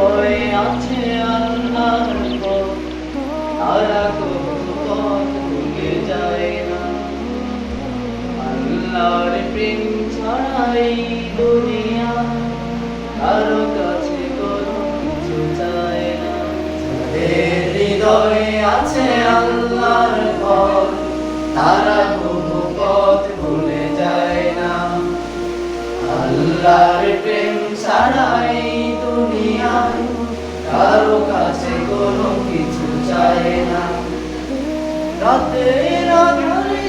হৃদয়ে আছে আল্লাহর পথ। তারা ভুলে যায় না। আল্লাহর প্রেম ছাড়াই দুনিয়া, কারও কাছে কোনো কিছু চায় না। হৃদয়ে আছে আল্লাহর পথ। তারা কবু পথ ভুলে যায় না। আল্লাহর প্রেম ছাড়াই দুনিয়ায় কারও কাছে কোনো কিছু চায় না রাতের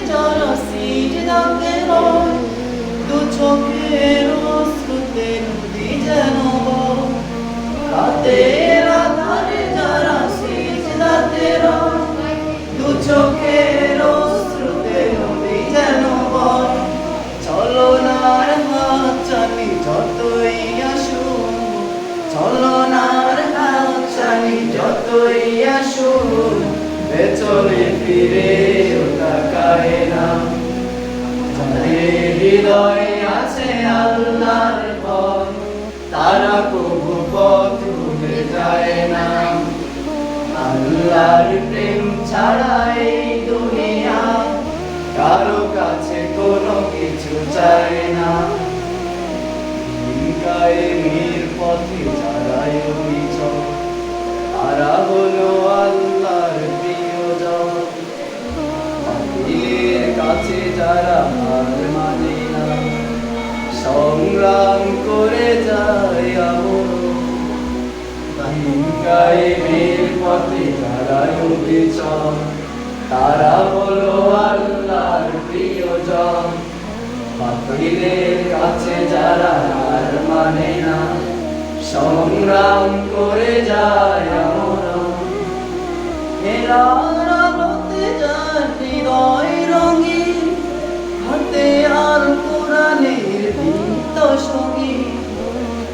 যারা সিজদাতে রয় দু নদী যেন। রাতের বয়। চলনার হাত চালি যতই আসুন চলনার হাত যতই আসুন পেছনে ফিরে তাকায় না। হৃদয়ে আছে আল্লাহর পথ, তারা কবু পথ ভুলে যায় না। আল্লাহর প্রেম ছাড়াই দুনিয়া, কারও কাছে কোনো কিছু চায় না। সংগ্রাম করে যায় আমর কায়েমের পথে যারাই অভিযোগ তারা হলো আল্লাহর প্রিয়জন। বাতিলের কাছে যারা হার মানে না, সংগ্রাম করে যায় আমরণ। হেরার আলোতে যার হৃদয়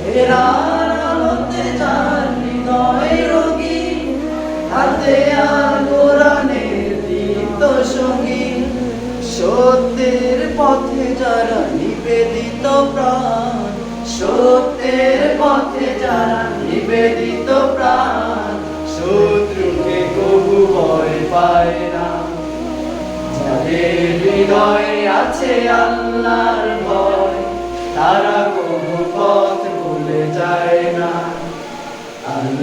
হেরার আলোতে রঙিন হাতে আর কোরআনের দীপ্ত পথে যারা নিবেদিত পথে যারা নিবেদিত প্রাণ, শত্রুকে কবু ভয় পায় না। যাদের হৃদয়ে আছে আল্লাহর ভয়, তারা